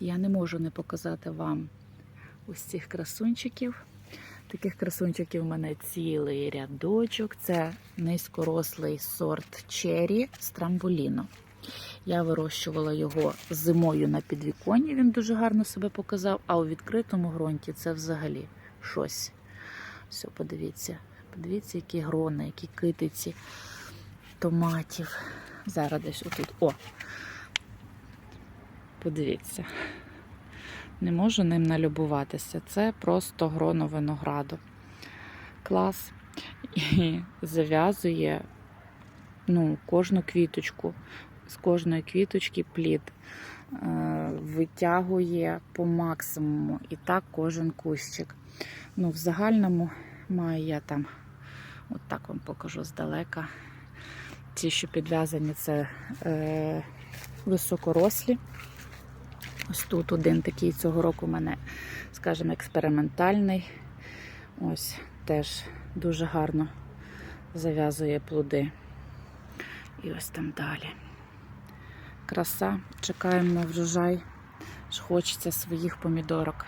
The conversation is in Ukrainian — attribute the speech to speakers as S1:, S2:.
S1: Я не можу не показати вам ось цих красунчиків. Таких красунчиків у мене цілий рядочок. Це низькорослий сорт Черрі з трамбуліно. Я вирощувала його зимою на підвіконні, він дуже гарно себе показав, а у відкритому ґрунті це взагалі щось. Все, подивіться. Подивіться, які грони, які китиці томатів. Зараз десь отут. О! Подивіться. Не можу ним налюбуватися. Це просто гроно винограду. Клас. І зав'язує ну, кожну квіточку. З кожної квіточки плід е, витягує по максимуму. І так кожен кущик. Ну, в загальному маю я там, от так вам покажу здалека. Ті, що підв'язані, це е, високорослі. Ось тут один такий цього року у мене, скажімо, експериментальний. Ось теж дуже гарно зав'язує плоди. І ось там далі. Краса. Чекаємо на врожай. Хочеться своїх помідорок.